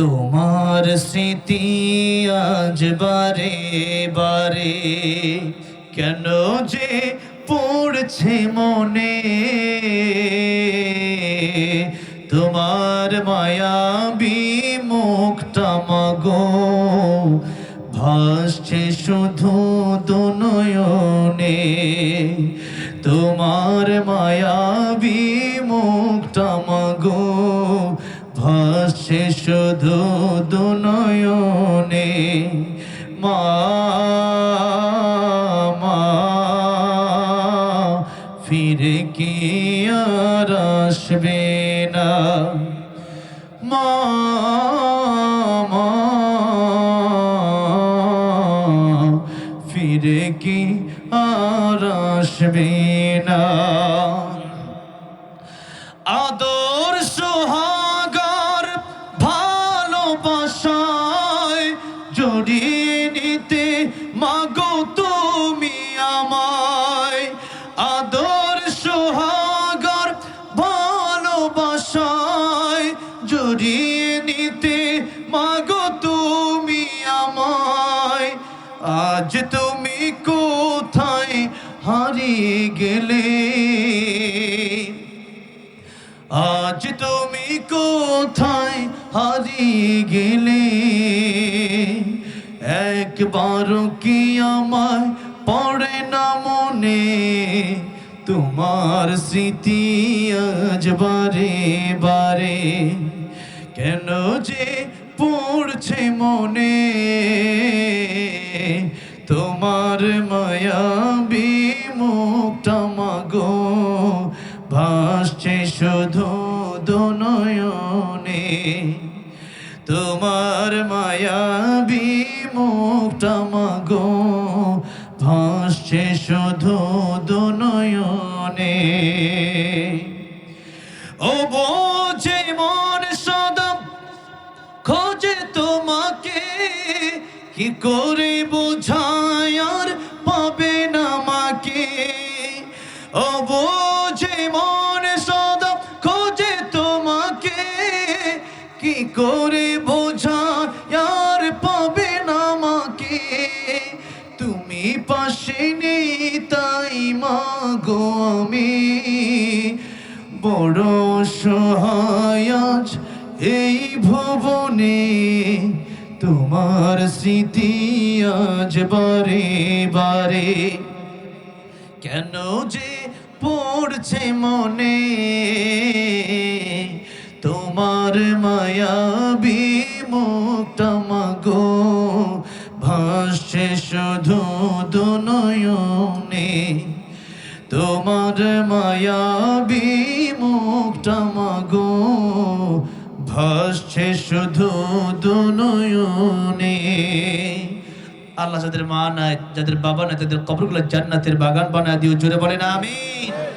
তোমার স্মৃতি আজ বারে বারে, কেন যে পড়ছে মনে? তোমার মায়াবী মুখটা মাগো, ভাসছে শুধু দুনয়নে। তোমার মায়াবী মুখটা মাগো ভাসছে শুধু দুনয়নে। মা ফিরে কি আর আসবে না? মা, ফিরে কি আর আসবে না? আদর মাগো তুমি আমায় আদর, সোহাগার, ভালোবাসায় জড়িয়ে নিতে মাগো তুমি আমায়। আজ তুমি কোথায় হারিয়ে গেলে? আজ তুমি কোথায় হারিয়ে গেলে? একবার কি আমায় পড়ে না মনে? তোমার স্মৃতি আজ বারে বারে। কেন যে পড়ছে মনে? তোমার মায়াবী মুখটা মাগো, ভাসছে শুধু দুনয়নে। তোমার মায়াবী মুখটা মাগো, ভাসছে শুধু দুনয়নে। ও বোঝে মন সদম, খোঁজে তোমাকে, কি করে বোঝায় আর পাবে না মাকে ও কি করে বোঝা? আর পাবে না মাকে তুমি পাশে নেই, তাই মাগো আমি। বড় সহায় এই ভবনে, তোমার স্মৃতি আজ বারে বারে। কেন যে পড়ছে মনে? তোমার মায়াবী মুখটা মাগো। ভাসছে শুধু দুনয়নে। তোমার মায়াবী মুখটা মাগো। ভাসছে শুধু দুনয়নে। আল্লাহ যাদের মা নাই, যাদের বাবা নাই, তাদের কবরগুলো জান্নাতের বাগান বানায় দিও, জোরে বলেন, আমিন।